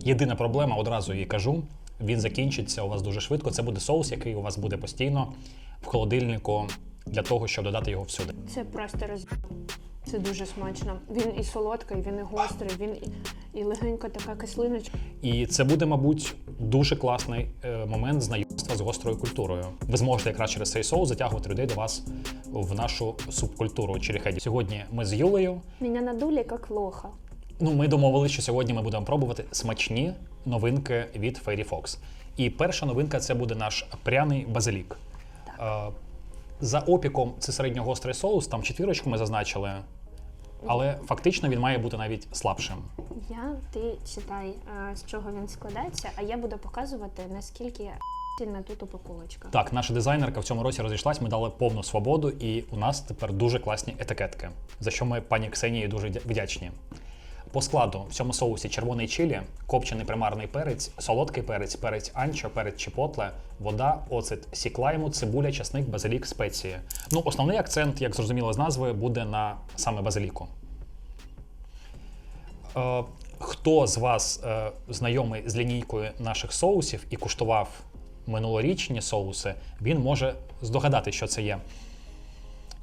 Єдина проблема, одразу її кажу, він закінчиться у вас дуже швидко. Це буде соус, який у вас буде постійно в холодильнику для того, щоб додати його всюди. Це просто роз... Це дуже смачно. Він і солодкий, він і гострий, він і, і легенька така кислиночка. І це буде, мабуть, дуже класний е, момент знайомства з гострою культурою. Ви зможете якраз через цей соус затягувати людей до вас в нашу субкультуру черехеді. Сьогодні ми з Юлею. Мене надули, як лоха. Ну, ми домовилися, що сьогодні ми будемо пробувати смачні новинки від Fairy Fox. І перша новинка це буде наш пряний базилік. Е, За опіком це середньогострий соус, там четвірочку ми зазначили, але фактично він має бути навіть слабшим. Я, ти читай, з чого він складається, а я буду показувати, наскільки сильна тут упаковочка. Так, наша дизайнерка в цьому році розійшлась, ми дали повну свободу, і у нас тепер дуже класні етикетки, за що ми пані Ксенії дуже дя- вдячні. По складу в цьому соусі червоний чилі, копчений примарний перець, солодкий перець, перець анчо, перець чіпотле, вода, оцет, сік лайму, цибуля, часник, базилік, спеції. Ну, основний акцент, як зрозуміло з назви, буде на саме базиліку. Е, хто з вас е, знайомий з лінійкою наших соусів і куштував минулорічні соуси, він може здогадати, що це є.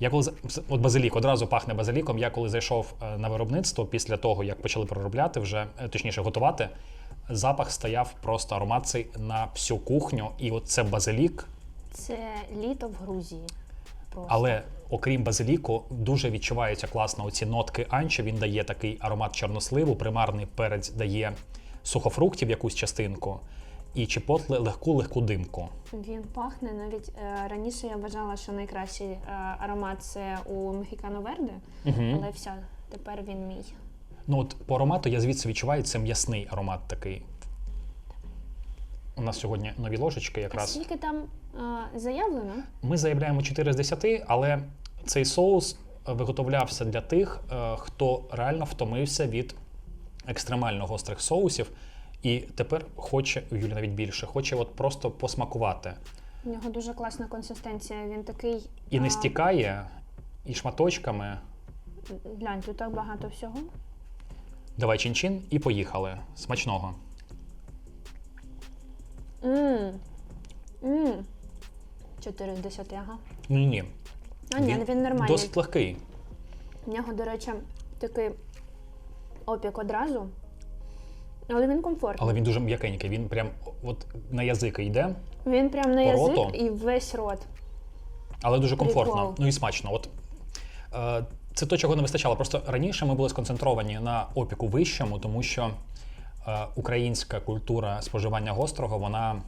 Я коли от базилік одразу пахне базиліком. Я коли зайшов е, на виробництво після того, як почали проробляти вже, е, точніше готувати, запах стояв просто аромат цей на всю кухню. І от це базилік, Це літо в Грузії. Просто. але окрім базиліку, дуже відчуваються класно оці нотки анчо. Він дає такий аромат чорносливу, примарний перець дає сухофруктів якусь частинку, і чіпотле легку легку димку. Він пахне навіть е, раніше я вважала, що найкращий е, аромат це у Мехікано Верде, Угу. але все, тепер він мій. Ну от по аромату я звідси відчуваю це м'ясний аромат такий. У нас сьогодні нові ложечки А якраз. скільки там е, заявлено? Ми заявляємо 4 з 10, але цей соус виготовлявся для тих, е, хто реально втомився від екстремально гострих соусів. І тепер хоче, у Юлі навіть більше, хоче от просто посмакувати. У нього дуже класна консистенція. Він такий. І не а, стікає, і шматочками. Глянь, тут так багато всього. Давай чин-чин і поїхали. Смачного. Мм. Мм. 4 з 10, ага. Ні, ні. А ні, він, нормальний. Досить легкий. У нього, до речі, такий опік одразу. Але він комфортний. Але він дуже м'якенький. Він прям от на язик йде, Він прям на язик роту. і весь рот. але дуже комфортно. Прикол. Ну і смачно. От е, це то, чого не вистачало. Просто раніше ми були сконцентровані на опіку вищому, тому що е, українська культура споживання гострого вона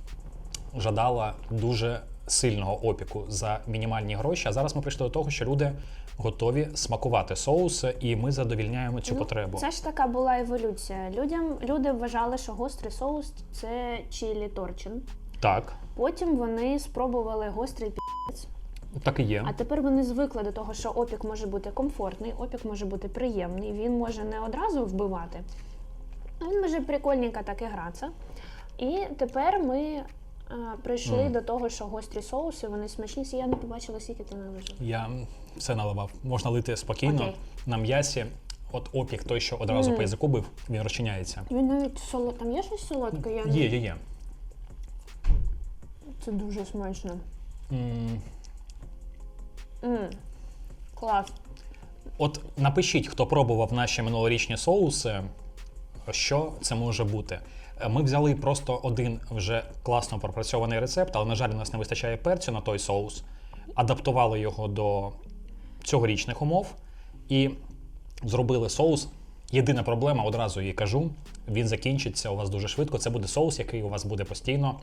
жадала дуже сильного опіку за мінімальні гроші. А зараз ми прийшли до того, що люди готові смакувати соуси, і ми задовільняємо цю Ну, потребу. Це ж така була еволюція. Людям люди вважали, що гострий соус це чилі торчин. Так, Потім вони спробували гострий піц. так і є. А тепер вони звикли до того, що опік може бути комфортний, опік може бути приємний. Він може не одразу вбивати, він може прикольненько так і гратися. І тепер ми прийшли Мгм. до того, що гострі соуси вони смачніші. Я не побачила, скільки ти належав. Я все наливав. Можна лити спокійно Окей. на м'ясі. От опік, той, що одразу Мм. по язику бив, він розчиняється. Він навіть солод... Там є щось солодке? Я Є, є, є. Це дуже смачно. М, м Клас. От напишіть, хто пробував наші минулорічні соуси, що це може бути. Ми взяли просто один вже класно пропрацьований рецепт, але, на жаль, у нас не вистачає перцю на той соус. Адаптували його до цьогорічних умов і зробили соус. Єдина проблема, одразу її кажу, він закінчиться у вас дуже швидко. Це буде соус, який у вас буде постійно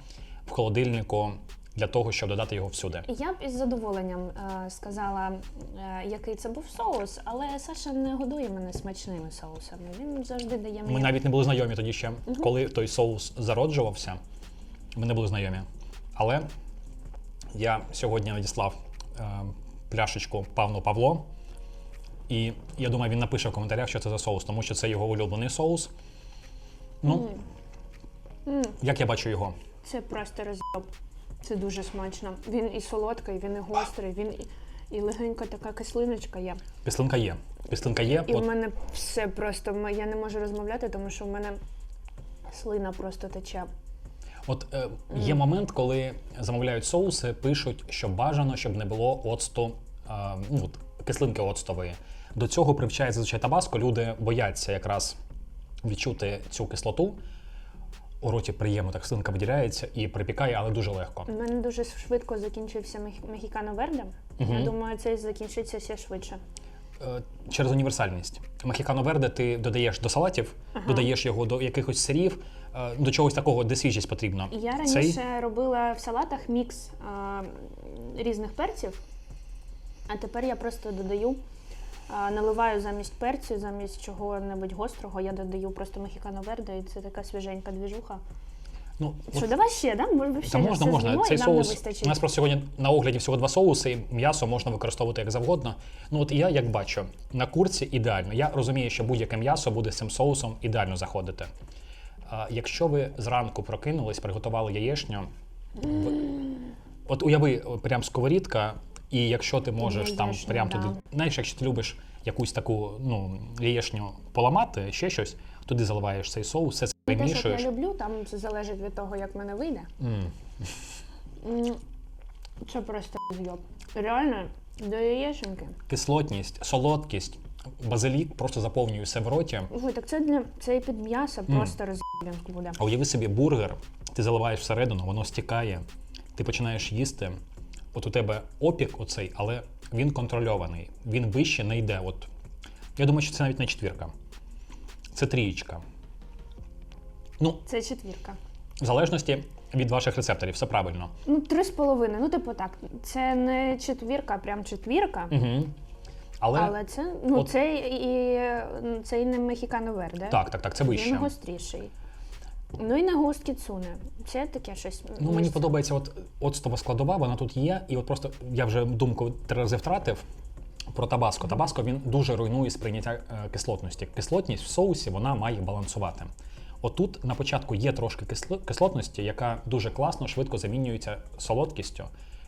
в холодильнику для того, щоб додати його всюди. Я б із задоволенням е, сказала, е, який це був соус, але Саша не годує мене смачними соусами. Він завжди дає мені. Ми навіть не були знайомі тоді ще, коли той соус зароджувався. Ми не були знайомі. Але я сьогодні надіслав е, пляшечку Павну Павло. І я думаю, він напише в коментарях, що це за соус, тому що це його улюблений соус. Ну, М, як я бачу його? Це просто роз'єб. Це дуже смачно. Він і солодкий, він і гострий, він і, і легенька така кислиночка є. Післинка є. Післинка є. І От, в мене все просто я не можу розмовляти, тому що в мене Слина просто тече. От е, є момент, коли замовляють соуси, пишуть, що бажано, щоб не було оцту, е, ну, от, кислинки оцтової. До цього привчає зазвичай табаско. Люди бояться якраз відчути цю кислоту. У роті приємно так слинка виділяється і припікає, але дуже легко. У мене дуже швидко закінчився мех- мехікано верде. Я думаю, цей закінчиться ще швидше. Е, через універсальність. Мехікано верде ти додаєш до салатів, додаєш його до якихось сирів, е, до чогось такого, де свіжість потрібна. Я раніше робила в салатах мікс а, різних перців, а тепер я просто додаю, наливаю замість перцю, замість чого-небудь гострого, я додаю просто мехікано верде, і це така свіженька двіжуха. Ну, Що, давай ще, да? Може, ще Та можна, все можна. з'їмо, Цей і нам не соус. вистачить. У нас просто сьогодні на огляді всього два соуси, і м'ясо можна використовувати як завгодно. Ну от я як бачу, на курці ідеально. Я розумію, що будь-яке м'ясо буде з цим соусом ідеально заходити. А, якщо ви зранку прокинулись, приготували яєчню, в- от уяви, прям сковорідка, і якщо ти можеш там Яєчня, прям да. туди, знаєш, якщо ти любиш якусь таку ну, яєчню поламати, ще щось, туди заливаєш цей соус, все це те, що я люблю, там залежить від того, як мене вийде. М, Це просто зйоб. Реально, до яєченки. кислотність, солодкість, базилік просто заповнює все в роті. Ой, так це для це і під м'ясо просто роз'єбінг буде. А уяви собі бургер, ти заливаєш всередину, воно стікає, ти починаєш їсти. От у тебе опік оцей, але він контрольований. Він вище не йде. От. Я думаю, що це навіть не четвірка. Це трієчка. Ну, Це четвірка. в залежності від ваших рецепторів, все правильно. Ну, три з половиною. Ну, типу так, це не четвірка, а прям четвірка. Угу. Але, Але це, ну, от- це і це і не мехікано верде. так, так, так, це Він вище. гостріший. Ну і на густ кіцуне. Це таке щось. Ну, мені подобається от оцтова складова, вона тут є, і от просто я вже думку три рази втратив про табаско. Табаско він дуже руйнує сприйняття е, кислотності. Кислотність в соусі вона має балансувати. Отут на початку є трошки кислотності, яка дуже класно, швидко замінюється солодкістю,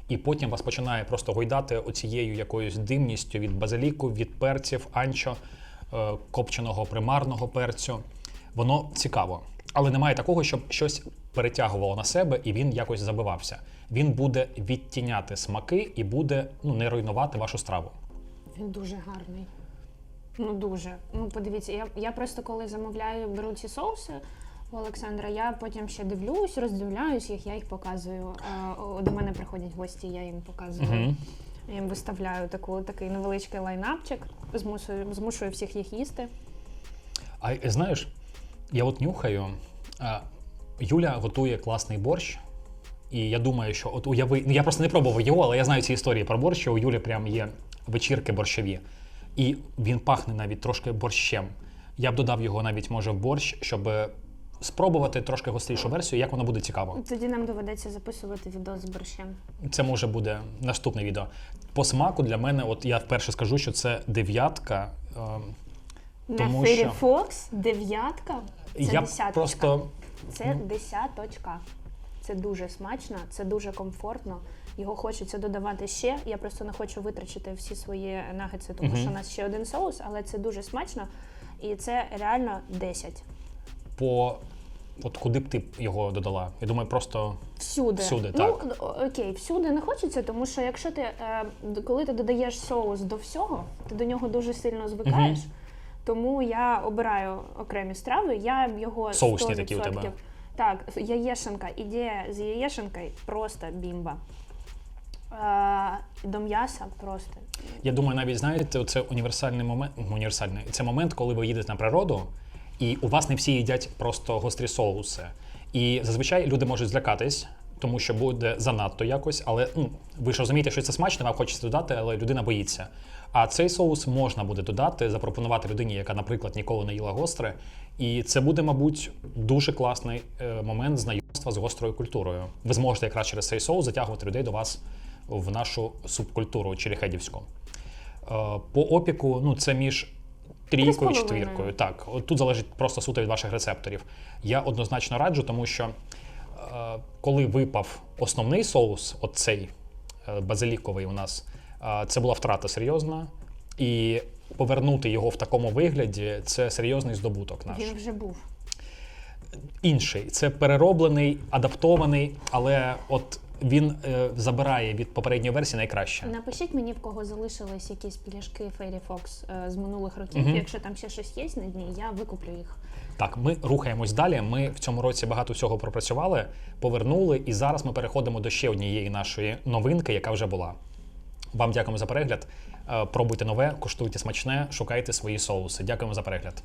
і потім вас починає просто гойдати оцією якоюсь димністю від базиліку, від перців, анчо, е, копченого примарного перцю. Воно цікаво. Але немає такого, щоб щось перетягувало на себе і він якось забивався. Він буде відтіняти смаки і буде ну, не руйнувати вашу страву. Він дуже гарний. Ну дуже. Ну подивіться, я, я просто коли замовляю, беру ці соуси у Олександра, я потім ще дивлюсь, роздивляюсь їх, я їх показую. До мене приходять гості, я їм показую. Мгм. Я їм виставляю таку, такий невеличкий лайнапчик, змушую, змушую всіх їх їсти. А знаєш, я от нюхаю. Юля готує класний борщ. І я думаю, що от уяви. Ну я просто не пробував його, але я знаю ці історії про борщ, що у Юлі прям є вечірки борщові. І він пахне навіть трошки борщем. Я б додав його навіть може в борщ, щоб е, спробувати трошки гострішу версію, як воно буде цікаво. Тоді нам доведеться записувати відео з борщем. Це може буде наступне відео. По смаку для мене, от я вперше скажу, що це дев'ятка. Тому На Фері що- Фокс дев'ятка. Це я десяточка. просто Це десяточка. Це дуже смачно, це дуже комфортно. Його хочеться додавати ще. Я просто не хочу витрачити всі свої нагетси, тому Мгм. що у нас ще один соус, але це дуже смачно. І це реально 10. по от куди б ти його додала? Я думаю, просто Всюди. Всюди, ну, так. о- окей, всюди не хочеться, тому що якщо ти, е, д- коли ти додаєш соус до всього, ти до нього дуже сильно звикаєш. Тому я обираю окремі страви, я його Соусні 100%... такі у тебе. Так, яєшенка, ідея з яєшенкою просто бімба. Е, до м'яса просто. я думаю, навіть знаєте, це універсальний момент. Універсальний це момент, коли ви їдете на природу, і у вас не всі їдять просто гострі соуси. І зазвичай люди можуть злякатись, тому що буде занадто якось, але ну, ви ж розумієте, що це смачно, вам хочеться додати, але людина боїться. А цей соус можна буде додати, запропонувати людині, яка, наприклад, ніколи не їла гостре. І це буде, мабуть, дуже класний е, момент знайомства з гострою культурою. Ви зможете якраз через цей соус затягувати людей до вас в нашу субкультуру черехедівську. Е, По опіку, ну це між трійкою і четвіркою. Так, от тут залежить просто суто від ваших рецепторів. Я однозначно раджу, тому що коли випав основний соус, оцей е, базиліковий у нас, це була втрата серйозна. І повернути його в такому вигляді це серйозний здобуток наш. Він вже був. інший. Це перероблений, адаптований, але от він е, забирає від попередньої версії найкраще. Напишіть мені, в кого залишились якісь пляшки Fairy Fox е, з минулих років. Мгм. Якщо там ще щось є на дні, я викуплю їх. Так, ми рухаємось далі. Ми в цьому році багато всього пропрацювали, повернули, і зараз ми переходимо до ще однієї нашої новинки, яка вже була. Вам дякуємо за перегляд. Е, Пробуйте нове, куштуйте смачне, шукайте свої соуси. Дякуємо за перегляд.